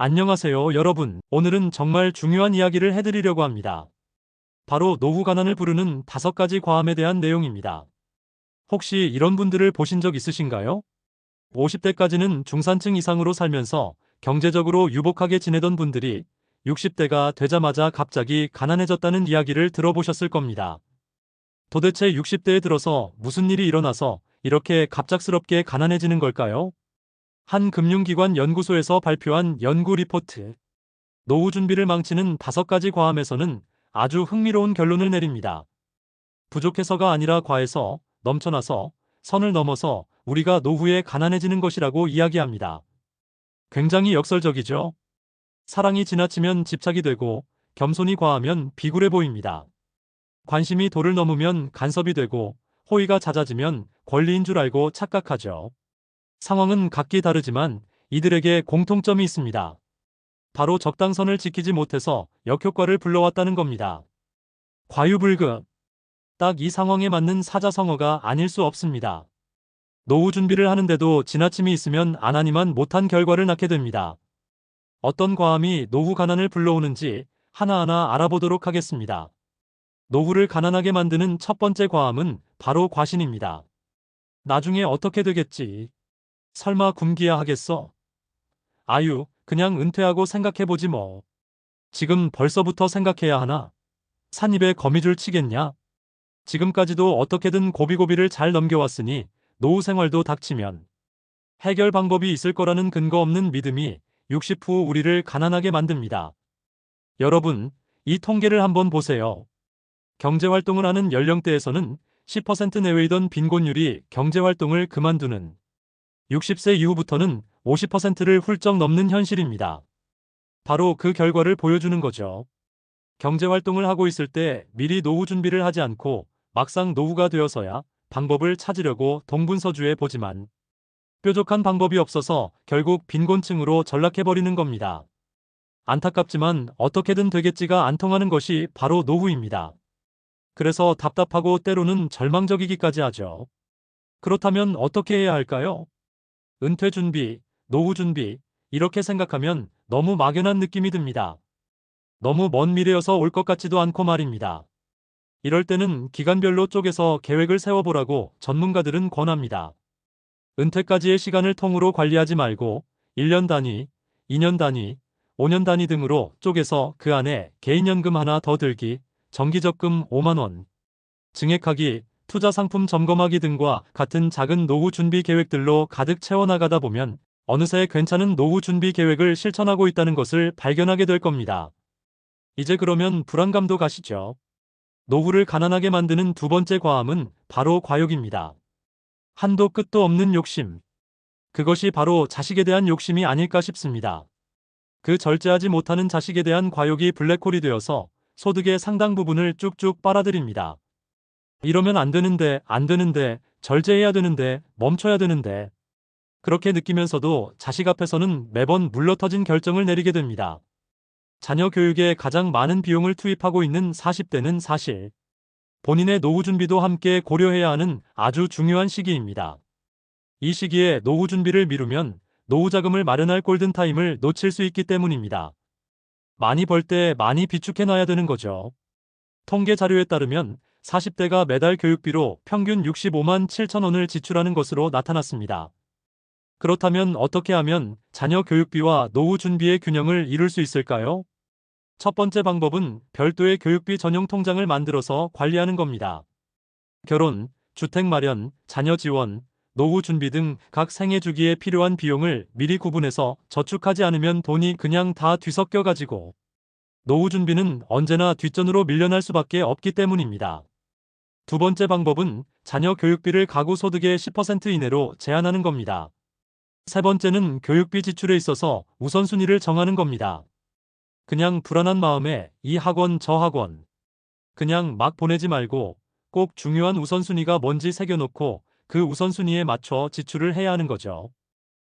안녕하세요, 여러분. 오늘은 정말 중요한 이야기를 해드리려고 합니다. 바로 노후 가난을 부르는 다섯 가지 과함에 대한 내용입니다. 혹시 이런 분들을 보신 적 있으신가요? 50대까지는 중산층 이상으로 살면서 경제적으로 유복하게 지내던 분들이 60대가 되자마자 갑자기 가난해졌다는 이야기를 들어보셨을 겁니다. 도대체 60대에 들어서 무슨 일이 일어나서 이렇게 갑작스럽게 가난해지는 걸까요? 한 금융기관 연구소에서 발표한 연구 리포트. 노후 준비를 망치는 다섯 가지 과함에서는 아주 흥미로운 결론을 내립니다. 부족해서가 아니라 과해서, 넘쳐나서, 선을 넘어서 우리가 노후에 가난해지는 것이라고 이야기합니다. 굉장히 역설적이죠? 사랑이 지나치면 집착이 되고, 겸손이 과하면 비굴해 보입니다. 관심이 도를 넘으면 간섭이 되고, 호의가 잦아지면 권리인 줄 알고 착각하죠. 상황은 각기 다르지만 이들에게 공통점이 있습니다. 바로 적당선을 지키지 못해서 역효과를 불러왔다는 겁니다. 과유불급. 딱 이 상황에 맞는 사자성어가 아닐 수 없습니다. 노후 준비를 하는데도 지나침이 있으면 안 하니만 못한 결과를 낳게 됩니다. 어떤 과함이 노후 가난을 불러오는지 하나하나 알아보도록 하겠습니다. 노후를 가난하게 만드는 첫 번째 과함은 바로 과신입니다. 나중에 어떻게 되겠지? 설마 굶기야 하겠어? 아유, 그냥 은퇴하고 생각해보지 뭐. 지금 벌써부터 생각해야 하나? 산입에 거미줄 치겠냐? 지금까지도 어떻게든 고비고비를 잘 넘겨왔으니 노후 생활도 닥치면 해결 방법이 있을 거라는 근거 없는 믿음이 60 후 우리를 가난하게 만듭니다. 여러분, 이 통계를 한번 보세요. 경제활동을 하는 연령대에서는 10% 내외이던 빈곤율이 경제활동을 그만두는 60세 이후부터는 50%를 훌쩍 넘는 현실입니다. 바로 그 결과를 보여주는 거죠. 경제활동을 하고 있을 때 미리 노후 준비를 하지 않고 막상 노후가 되어서야 방법을 찾으려고 동분서주에 보지만 뾰족한 방법이 없어서 결국 빈곤층으로 전락해버리는 겁니다. 안타깝지만 어떻게든 되겠지가 안 통하는 것이 바로 노후입니다. 그래서 답답하고 때로는 절망적이기까지 하죠. 그렇다면 어떻게 해야 할까요? 은퇴 준비, 노후 준비, 이렇게 생각하면 너무 막연한 느낌이 듭니다. 너무 먼 미래여서 올 것 같지도 않고 말입니다. 이럴 때는 기간별로 쪼개서 계획을 세워보라고 전문가들은 권합니다. 은퇴까지의 시간을 통으로 관리하지 말고 1년 단위, 2년 단위, 5년 단위 등으로 쪼개서 그 안에 개인연금 하나 더 들기, 정기적금 5만원, 증액하기, 투자 상품 점검하기 등과 같은 작은 노후 준비 계획들로 가득 채워나가다 보면 어느새 괜찮은 노후 준비 계획을 실천하고 있다는 것을 발견하게 될 겁니다. 이제 그러면 불안감도 가시죠. 노후를 가난하게 만드는 두 번째 과함은 바로 과욕입니다. 한도 끝도 없는 욕심. 그것이 바로 자식에 대한 욕심이 아닐까 싶습니다. 그 절제하지 못하는 자식에 대한 과욕이 블랙홀이 되어서 소득의 상당 부분을 쭉쭉 빨아들입니다. 이러면 안 되는데, 안 되는데, 절제해야 되는데, 멈춰야 되는데. 그렇게 느끼면서도 자식 앞에서는 매번 물러터진 결정을 내리게 됩니다. 자녀 교육에 가장 많은 비용을 투입하고 있는 40대는 사실 본인의 노후 준비도 함께 고려해야 하는 아주 중요한 시기입니다. 이 시기에 노후 준비를 미루면 노후 자금을 마련할 골든타임을 놓칠 수 있기 때문입니다. 많이 벌 때 많이 비축해 놔야 되는 거죠. 통계 자료에 따르면 40대가 매달 교육비로 평균 65만 7천 원을 지출하는 것으로 나타났습니다. 그렇다면 어떻게 하면 자녀 교육비와 노후 준비의 균형을 이룰 수 있을까요? 첫 번째 방법은 별도의 교육비 전용 통장을 만들어서 관리하는 겁니다. 결혼, 주택 마련, 자녀 지원, 노후 준비 등 각 생애 주기에 필요한 비용을 미리 구분해서 저축하지 않으면 돈이 그냥 다 뒤섞여 가지고 노후 준비는 언제나 뒷전으로 밀려날 수밖에 없기 때문입니다. 두 번째 방법은 자녀 교육비를 가구 소득의 10% 이내로 제한하는 겁니다. 세 번째는 교육비 지출에 있어서 우선순위를 정하는 겁니다. 그냥 불안한 마음에 이 학원 저 학원 그냥 막 보내지 말고 꼭 중요한 우선순위가 뭔지 새겨놓고 그 우선순위에 맞춰 지출을 해야 하는 거죠.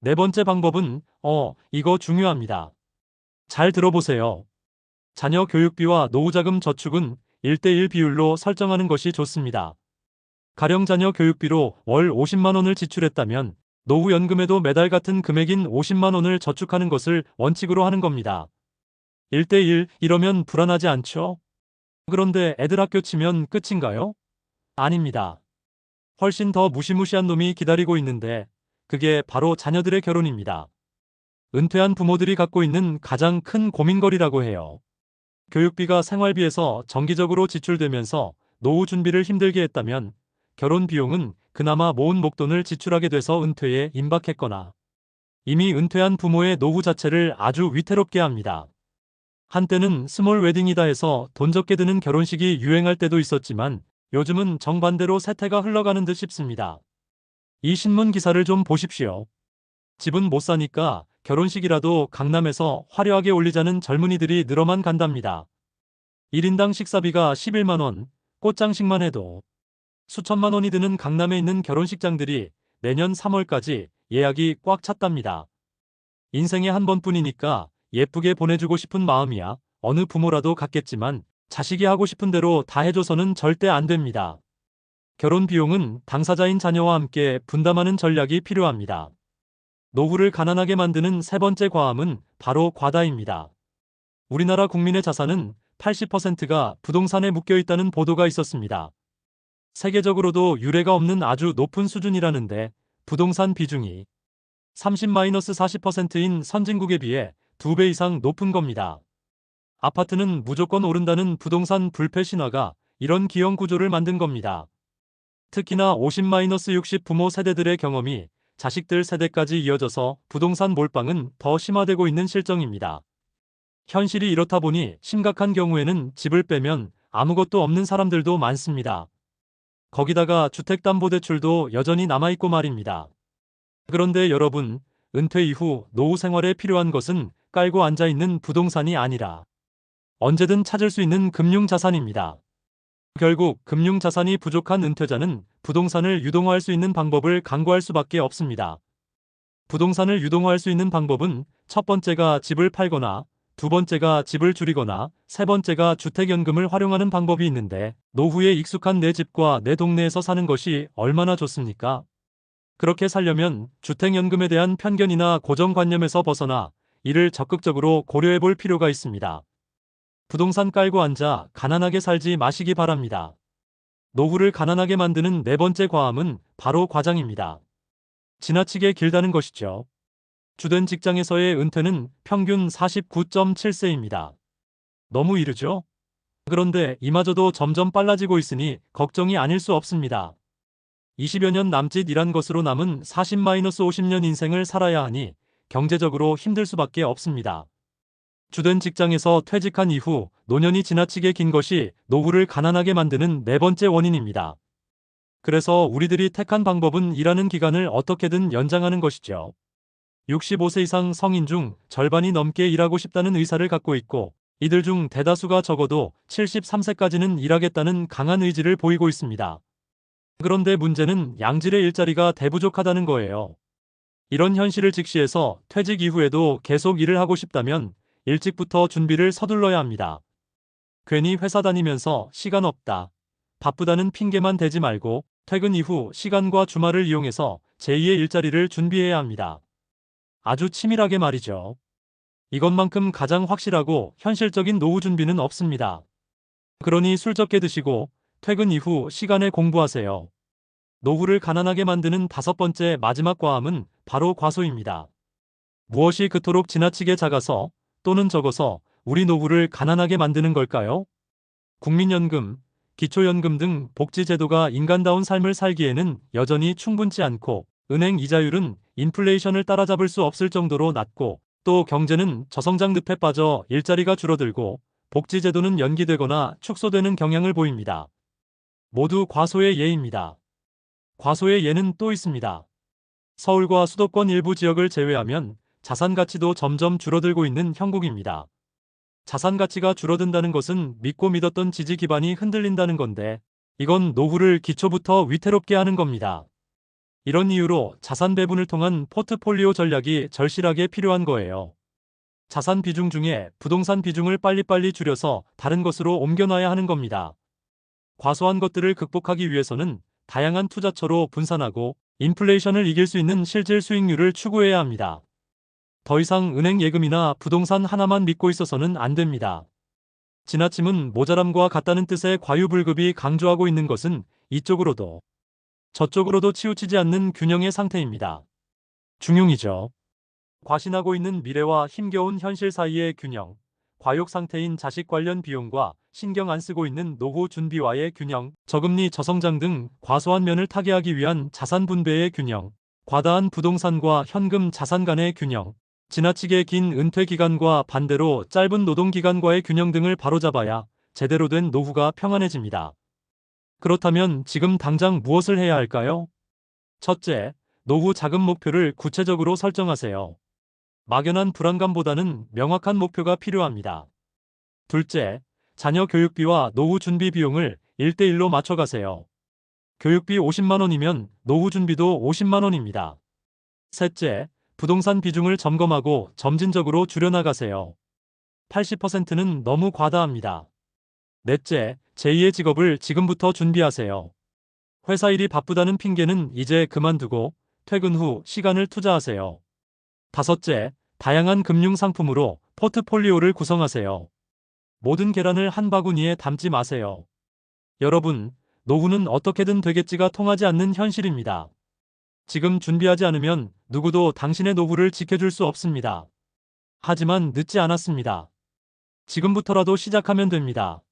네 번째 방법은 어, 이거 중요합니다. 잘 들어보세요. 자녀 교육비와 노후자금 저축은 1대1 비율로 설정하는 것이 좋습니다. 가령 자녀 교육비로 월 50만 원을 지출했다면 노후연금에도 매달 같은 금액인 50만 원을 저축하는 것을 원칙으로 하는 겁니다. 1대1 이러면 불안하지 않죠? 그런데 애들 학교 치면 끝인가요? 아닙니다. 훨씬 더 무시무시한 놈이 기다리고 있는데 그게 바로 자녀들의 결혼입니다. 은퇴한 부모들이 갖고 있는 가장 큰 고민거리라고 해요. 교육비가 생활비에서 정기적으로 지출되면서 노후 준비를 힘들게 했다면 결혼 비용은 그나마 모은 목돈을 지출하게 돼서 은퇴에 임박했거나 이미 은퇴한 부모의 노후 자체를 아주 위태롭게 합니다. 한때는 스몰 웨딩이다 해서 돈 적게 드는 결혼식이 유행할 때도 있었지만 요즘은 정반대로 세태가 흘러가는 듯 싶습니다. 이 신문 기사를 좀 보십시오. 집은 못 사니까 결혼식이라도 강남에서 화려하게 올리자는 젊은이들이 늘어만 간답니다. 1인당 식사비가 11만원, 꽃장식만 해도 수천만 원이 드는 강남에 있는 결혼식장들이 내년 3월까지 예약이 꽉 찼답니다. 인생에 한 번뿐이니까 예쁘게 보내주고 싶은 마음이야 어느 부모라도 갖겠지만 자식이 하고 싶은 대로 다 해줘서는 절대 안 됩니다. 결혼 비용은 당사자인 자녀와 함께 분담하는 전략이 필요합니다. 노후를 가난하게 만드는 세 번째 과함은 바로 과다입니다. 우리나라 국민의 자산은 80%가 부동산에 묶여 있다는 보도가 있었습니다. 세계적으로도 유례가 없는 아주 높은 수준이라는데 부동산 비중이 30-40%인 선진국에 비해 2배 이상 높은 겁니다. 아파트는 무조건 오른다는 부동산 불패 신화가 이런 기형 구조를 만든 겁니다. 특히나 50-60 부모 세대들의 경험이 자식들 세대까지 이어져서 부동산 몰빵은 더 심화되고 있는 실정입니다. 현실이 이렇다 보니 심각한 경우에는 집을 빼면 아무것도 없는 사람들도 많습니다. 거기다가 주택담보대출도 여전히 남아있고 말입니다. 그런데 여러분, 은퇴 이후 노후 생활에 필요한 것은 깔고 앉아있는 부동산이 아니라 언제든 찾을 수 있는 금융자산입니다. 결국 금융자산이 부족한 은퇴자는 부동산을 유동화할 수 있는 방법을 강구할 수밖에 없습니다. 부동산을 유동화할 수 있는 방법은 첫 번째가 집을 팔거나 두 번째가 집을 줄이거나 세 번째가 주택연금을 활용하는 방법이 있는데 노후에 익숙한 내 집과 내 동네에서 사는 것이 얼마나 좋습니까? 그렇게 살려면 주택연금에 대한 편견이나 고정관념에서 벗어나 이를 적극적으로 고려해 볼 필요가 있습니다. 부동산 깔고 앉아 가난하게 살지 마시기 바랍니다. 노후를 가난하게 만드는 네 번째 과함은 바로 과장입니다. 지나치게 길다는 것이죠. 주된 직장에서의 은퇴는 평균 49.7세입니다. 너무 이르죠? 그런데 이마저도 점점 빨라지고 있으니 걱정이 아닐 수 없습니다. 20여 년 남짓 일한 것으로 남은 40-50년 인생을 살아야 하니 경제적으로 힘들 수밖에 없습니다. 주된 직장에서 퇴직한 이후 노년이 지나치게 긴 것이 노후를 가난하게 만드는 네 번째 원인입니다. 그래서 우리들이 택한 방법은 일하는 기간을 어떻게든 연장하는 것이죠. 65세 이상 성인 중 절반이 넘게 일하고 싶다는 의사를 갖고 있고 이들 중 대다수가 적어도 73세까지는 일하겠다는 강한 의지를 보이고 있습니다. 그런데 문제는 양질의 일자리가 대부족하다는 거예요. 이런 현실을 직시해서 퇴직 이후에도 계속 일을 하고 싶다면 일찍부터 준비를 서둘러야 합니다. 괜히 회사 다니면서 시간 없다. 바쁘다는 핑계만 대지 말고 퇴근 이후 시간과 주말을 이용해서 제2의 일자리를 준비해야 합니다. 아주 치밀하게 말이죠. 이것만큼 가장 확실하고 현실적인 노후 준비는 없습니다. 그러니 술 적게 드시고 퇴근 이후 시간에 공부하세요. 노후를 가난하게 만드는 다섯 번째 마지막 과함은 바로 과소입니다. 무엇이 그토록 지나치게 작아서 또는 적어서 우리 노후를 가난하게 만드는 걸까요? 국민연금, 기초연금 등 복지제도가 인간다운 삶을 살기에는 여전히 충분치 않고 은행 이자율은 인플레이션을 따라잡을 수 없을 정도로 낮고 또 경제는 저성장 늪에 빠져 일자리가 줄어들고 복지제도는 연기되거나 축소되는 경향을 보입니다. 모두 과소의 예입니다. 과소의 예는 또 있습니다. 서울과 수도권 일부 지역을 제외하면 자산 가치도 점점 줄어들고 있는 형국입니다. 자산 가치가 줄어든다는 것은 믿고 믿었던 지지 기반이 흔들린다는 건데 이건 노후를 기초부터 위태롭게 하는 겁니다. 이런 이유로 자산 배분을 통한 포트폴리오 전략이 절실하게 필요한 거예요. 자산 비중 중에 부동산 비중을 빨리빨리 줄여서 다른 것으로 옮겨놔야 하는 겁니다. 과소한 것들을 극복하기 위해서는 다양한 투자처로 분산하고 인플레이션을 이길 수 있는 실질 수익률을 추구해야 합니다. 더 이상 은행 예금이나 부동산 하나만 믿고 있어서는 안 됩니다. 지나침은 모자람과 같다는 뜻의 과유불급이 강조하고 있는 것은 이쪽으로도 저쪽으로도 치우치지 않는 균형의 상태입니다. 중용이죠. 과신하고 있는 미래와 힘겨운 현실 사이의 균형, 과욕 상태인 자식 관련 비용과 신경 안 쓰고 있는 노후 준비와의 균형, 저금리 저성장 등 과소한 면을 타개하기 위한 자산 분배의 균형, 과다한 부동산과 현금 자산 간의 균형, 지나치게 긴 은퇴 기간과 반대로 짧은 노동 기간과의 균형 등을 바로잡아야 제대로 된 노후가 평안해집니다. 그렇다면 지금 당장 무엇을 해야 할까요? 첫째, 노후 자금 목표를 구체적으로 설정하세요. 막연한 불안감보다는 명확한 목표가 필요합니다. 둘째, 자녀 교육비와 노후 준비 비용을 1대1로 맞춰가세요. 교육비 50만원이면 노후 준비도 50만원입니다. 셋째, 부동산 비중을 점검하고 점진적으로 줄여나가세요. 80%는 너무 과다합니다. 넷째, 제2의 직업을 지금부터 준비하세요. 회사 일이 바쁘다는 핑계는 이제 그만두고 퇴근 후 시간을 투자하세요. 다섯째, 다양한 금융 상품으로 포트폴리오를 구성하세요. 모든 계란을 한 바구니에 담지 마세요. 여러분, 노후는 어떻게든 되겠지가 통하지 않는 현실입니다. 지금 준비하지 않으면 누구도 당신의 노후를 지켜줄 수 없습니다. 하지만 늦지 않았습니다. 지금부터라도 시작하면 됩니다.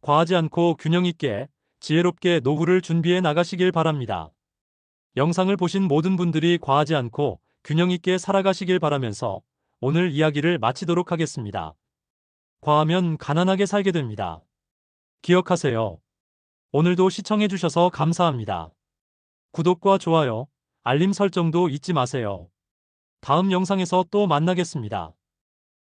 과하지 않고 균형 있게 지혜롭게 노후를 준비해 나가시길 바랍니다. 영상을 보신 모든 분들이 과하지 않고 균형 있게 살아가시길 바라면서 오늘 이야기를 마치도록 하겠습니다. 과하면 가난하게 살게 됩니다. 기억하세요. 오늘도 시청해주셔서 감사합니다. 구독과 좋아요, 알림 설정도 잊지 마세요. 다음 영상에서 또 만나겠습니다.